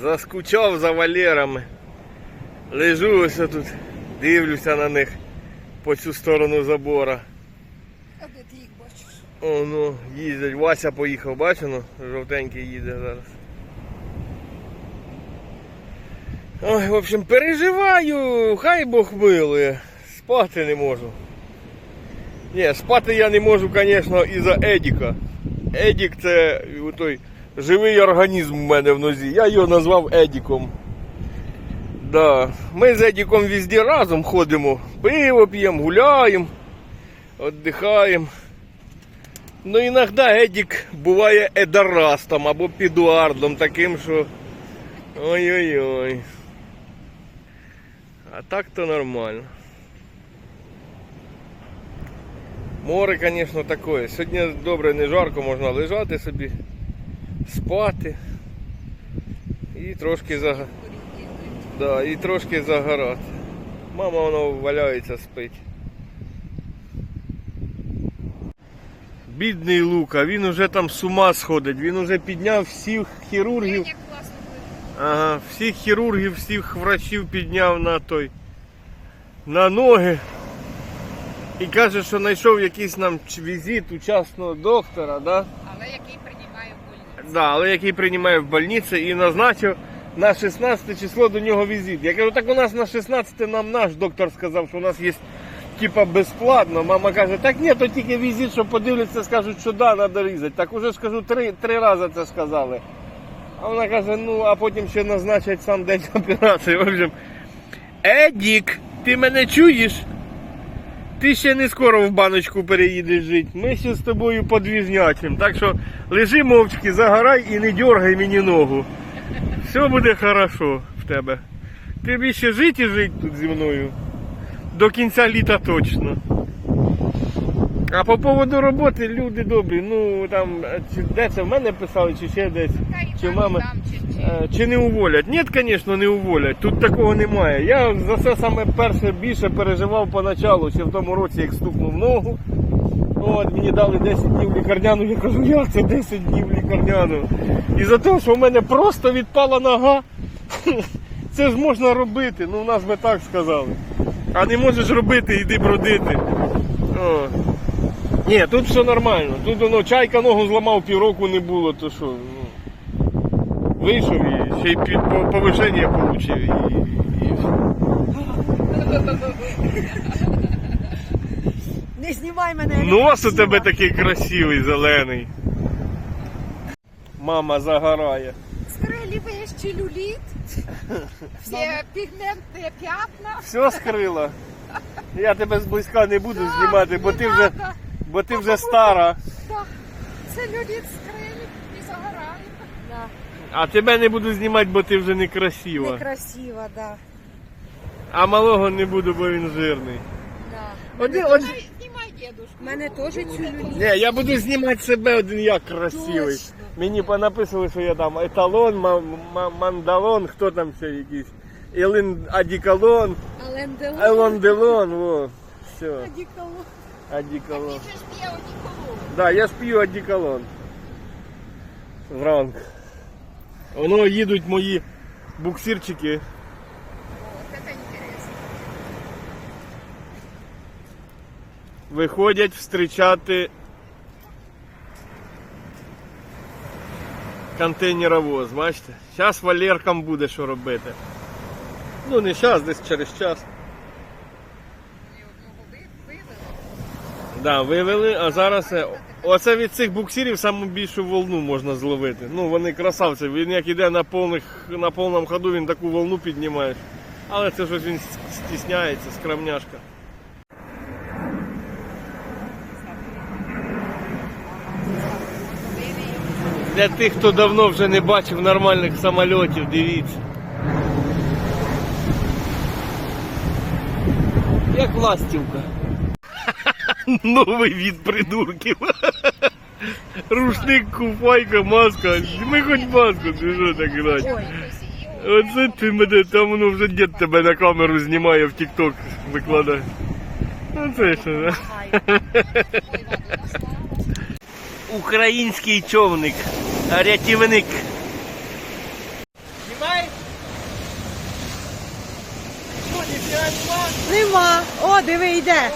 Заскучав за валерами. Лежу ось тут, дивлюся на них по цю сторону забора. А де ти їх бачиш? О, ну, їздять. Вася поїхав, бачу, ну, жовтенький їде зараз. Ой, в общем, переживаю, хай Бог милує. Спати не можу. Ні, спати я не можу, звісно, із-за Едіка. Едік це той живий організм у мене в нозі. Я його назвав Едіком. Да. Ми з Едіком везде разом ходимо, пиво п'ємо, гуляємо, віддихаємо. Ну, іноді Едік буває едарастом або підуардом таким, що. Ой-ой-ой. А так то нормально. Море, звісно, таке. Сьогодні добре не жарко, можна лежати собі, спати і трошки зага... да, і трошки загорати. Мама воно валяється, спить. Бідний Лука, він уже там з ума сходить, він уже підняв всіх хірургів. Ага, всіх хірургів, всіх врачів підняв на той на ноги. І каже, що знайшов якийсь нам візит у частного доктора, да? Але який. Да, але який приймає в больниці і назначив на 16 число до нього візит. Я кажу, так у нас на 16 нам наш доктор сказав, що у нас є типа безплатно. Мама каже, так ні, то тільки візит, що подивляться, скажуть, що да, треба різати. Так уже ж кажу, три, три рази це сказали. А вона каже, ну а потім ще назначать сам день операції. В общем, Едік, ти мене чуєш? Ти ще не скоро в баночку переїдеш жити. Ми ще з тобою подвізнячим. Так що лежи мовчки, загорай і не дергай мені ногу. Все буде хорошо в тебе. Тобі ще жити і жити тут зі мною. До кінця літа точно. А по поводу роботи люди добрі, ну там чи де це в мене писали, чи ще десь, чи там, мами. там, чи, чи. Е, Чи не уволять? Ні, звісно, не уволять. Тут такого немає. Я за це саме перше більше переживав поначалу, ще в тому році, як стукнув ногу. От, мені дали 10 днів лікарняну, я кажу, як це 10 днів лікарняну? І за те, що в мене просто відпала нога, це ж можна робити, ну в нас би так сказали. А не можеш робити, йди бродити. О. Ні, тут все нормально. Тут воно чайка ногу зламав, півроку не було, то що. Ну. Вийшов і ще й під по- повишення отримав. І, і... Не знімай мене. я Нос у красива. тебе такий красивий, зелений. Мама загорає. Скрилі весь челюліт, всі пігментні п'ятна. Все скрила. Я тебе зблизька не буду знімати, бо ти вже, надо. Бо ти вже стара. Так, Целюліт скрилі і загорає. Да. А тебе не буду знімати, бо ти вже не красива. Некрасива, да. А малого не буду, бо він жирний. да. Один, один... Знімай, знімай дедушку. У мене теж цю целюліт. Ні, я буду знімати себе один я красивий. Точно. Мені понаписали, що я там еталон, ма- ма- мандалон, хто там ще якийсь. Елин Адікалон, Аленделон. Елонделон, во. Все, Ти ж п'є одіколон. Да, я ж п'ю Адікалон. Вранку. Воно їдуть мої буксирчики. О, це інтересно. Виходять зустрічати контейнеровоз, бачите? Зараз Валеркам буде що робити. Ну не зараз, десь через час. Ми одного ви- вивели. Да, вивели, а зараз е, оце від цих буксирів саму більшу волну можна зловити. Ну вони красавці, він як іде на повних на повному ходу, він таку волну піднімає. Але це щось він стісняється, скромняшка. Для тих, хто давно вже не бачив нормальних самольотів, дивіться. Як ластівка. Новий від придурків. Рушник, куфайка, маска. Ми хоч маску, ти що так грати? Оце ти мене, там воно вже дід тебе на камеру знімає в Тік-Ток викладає. Оце що, да? Український човник, рятівник. Що, нема? Нема. О, диви, йде.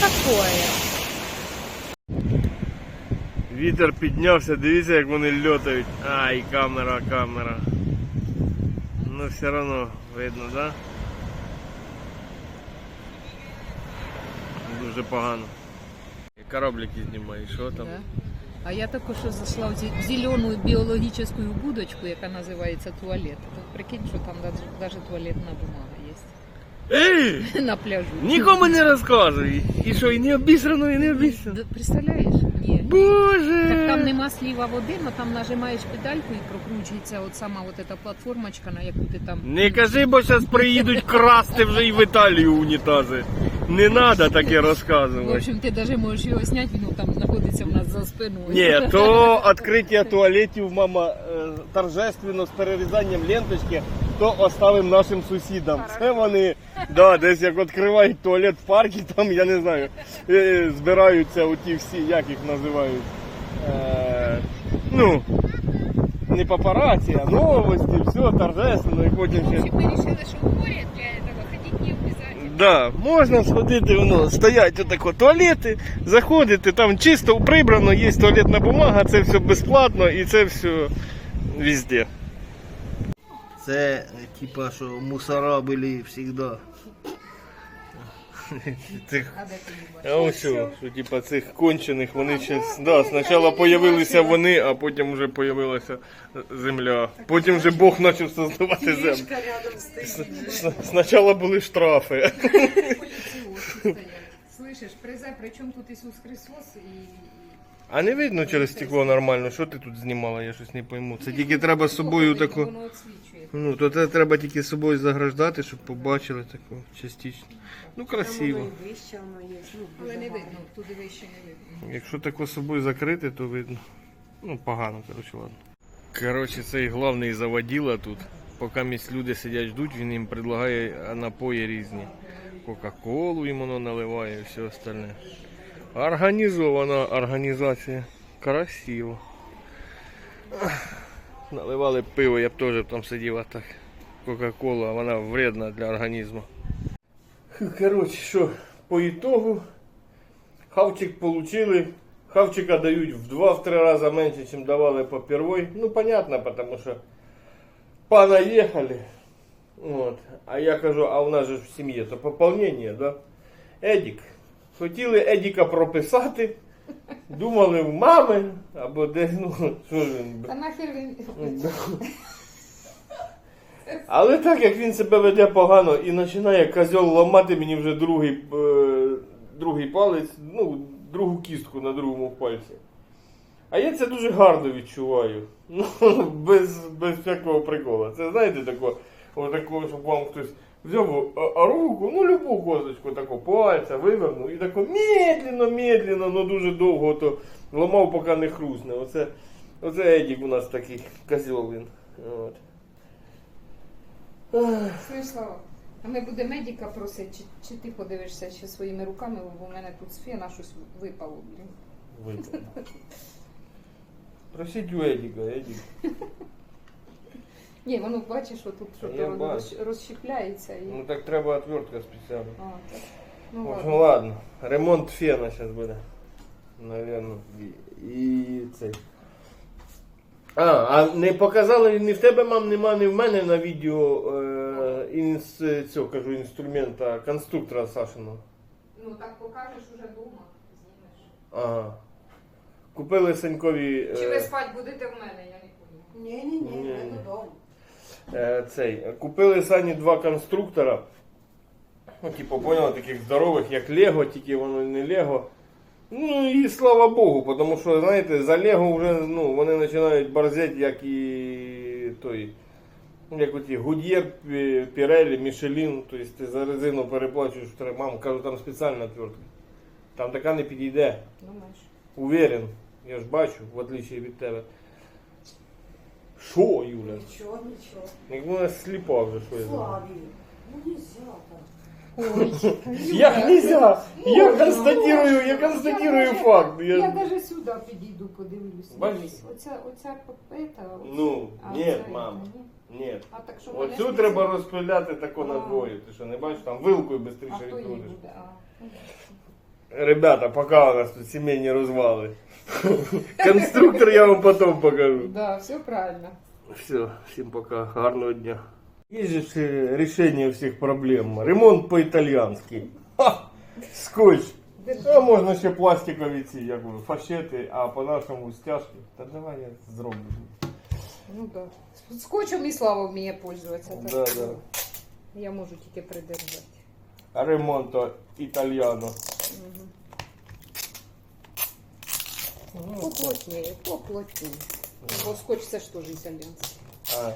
Таке? Вітер піднявся, дивіться, як вони льотають. Ай, камера, камера. Ну все одно видно, да? Дуже погано. Кораблики знімають, що там? Да. А я також зайшла в зелену біологічну будочку, яка називається туалет. Тут прикинь, що там навіть туалетна бумага Ей! на пляжу. Нікому не розказуй. І що, і не обісрано, і не обісрано. Представляєш? Ні. Боже! Так там нема сліва води, але там нажимаєш педальку і прокручується от сама от эта платформочка, на яку ти там. Не кажи, бо зараз приїдуть красти вже і в Італію унітази. Не треба таке розказувати. В общем, ти навіть можеш його зняти, він там знаходиться в нас за спиною. Ні, то відкриття туалетів, мама, е, торжественно з перерізанням ленточки, то оставимо нашим сусідам. Це вони, да, десь як відкривають туалет в парку, там, я не знаю, е, збираються оті всі, як їх називають. Е, ну, не папараці, а новості, все торжественно, і потім ще. Мы решили, что в море для этого ходить не обязательно. Да, можна сходити, воно стоять отако туалети, заходити, там чисто прибрано, є туалетна бумага, це все безплатно і це все везде. Це типа, що мусора були завжди. Цих, а ось що, що типа цих кончених, вони ще да, спочатку появилися вони, а потім вже появилася земля. Потім вже Бог почав создавати землю. Спочатку були штрафи. Слышишь, приза, причем тут Иисус Христос и... А не видно через стекло нормально, що ти тут знімала, я щось не пойму. Це тільки треба з собою таку. Воно. Ну, то це треба тільки з собою заграждати, щоб побачили таку частично. Ну, красиво. Але не видно, туди вище не видно. Якщо тако з собою закрити, то видно. Ну, погано, коротше, ладно. Коротше, цей головний заводіла тут. Поки місць люди сидять ждуть, він їм предлагає напої різні. Кока-колу їм воно наливає і все остальне. Організована організація. Красиво. Наливали пиво, я б теж там сидів, а так. Кока-кола, вона вредна для організму. Коротше, що, по ітогу Хавчик получили. Хавчика дають в 2-3 рази менше, ніж давали по первой. Ну, понятно, потому що понаехали. Вот. А я кажу, а у нас же в сім'ї то поповнення, да? Едік. Хотіли Едіка прописати. Думали в мами, або десь, ну, що ж він. Та нахер він... Але так як він себе веде погано і починає козьол ламати мені вже другий, е, другий палець, ну, другу кістку на другому пальці. А я це дуже гарно відчуваю. Ну, без, без всякого приколу. Це знаєте тако, отако, щоб вам хтось взяв а, а руку, ну любу косточку, тако пальця вивернув і тако медленно, медленно, ну дуже довго то ламав, поки не хрусне. Оце, оце Едік у нас такий козьол він. От. Слава, а ми будемо медика просити, чи, чи ти подивишся ще своїми руками, бо в мене тут з фена щось випало, блін. Випало. Просіть у Едіка, Едік. Ні, воно бачиш, що тут що Я то воно бачу. розщепляється і... Ну так треба отвертка спеціальна. А, так. Ну, В общем, ладно. ладно. Ремонт фена зараз буде. Наверно. І, і цей. А, а не показали ні в тебе, мам, нема, ні в мене на відео е, інс, цього, кажу, інструмента конструктора Сашиного. Ну так покажеш уже вдома, знімеш. Ага. Купили Санькові. е, Чи ви спать будете в мене, я не пам'ятаю. Ні, ні, ні, Ні. не додому. Е, цей. Купили Сані два конструктора. Ну, типу, поняла, таких здорових, як Лего, тільки воно не Лего. Ну і слава Богу, тому що, знаєте, за Лего вже ну, вони починають борзeti, як і той. ну, Як оті Гудєр, Пірелі, Мішелін, тобто ти за резину переплачуєш, втори- мам, кажу, там спеціальна отвертка. Там така не підійде. Думаєш? Уверен, я ж бачу, в отличие від тебе. Що, Юля? Нічого, нічого. Як вона сліпа вже, що я знаю. Славі. Як нельзя? Я констатирую, я констатирую факт. Я Я... даже сюди підійду, подивлюся. Бачиш? Оця, оця папета. Ну, а ні, це, мам, ні. ні. А так що мене Оцю ж треба розпиляти тако А. надвоє. Ти що, не бачиш, там вилкою А швидше хто її відкрутиш. буде? А. Ребята, пока у нас тут сімейні розвали. Конструктор я вам потом покажу. Да, все правильно. Все, всім пока, гарного дня. Є же ж рішення всіх проблем. Ремонт по-італійськи. Ха! Скотч. А можна ще пластикові ці, як ви, фашети, а по-нашому стяжки. Та давай я зроблю. Ну да. Скотчем і Слава вміє пользуватися. так Да, що да. Я можу тільки придержати. Ремонто італіано. Поплотніє, поплотнее. Вот скотч це ж теж італійський. А,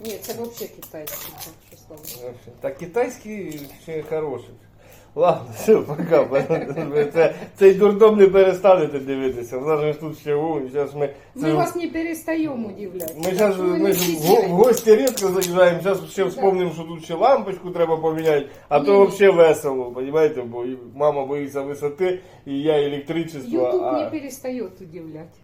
Ні, це взагалі китайський, так що Слава. Так Та китайський хороший. Ладно, все, пока. Це, цей дурдом не перестанете дивитися. У нас же ж тут ще у, зараз ми. це Ми вас не перестаємо удивляти. Ми зараз Так ми ж в, стесняйтесь. в гості рідко заїжджаємо, зараз ще вспомнимо, що тут ще лампочку треба поміняти, а то Ні-ні. взагалі весело, розумієте, бо і мама боїться висоти, і я електричество. Ютуб а... не перестає удивляти.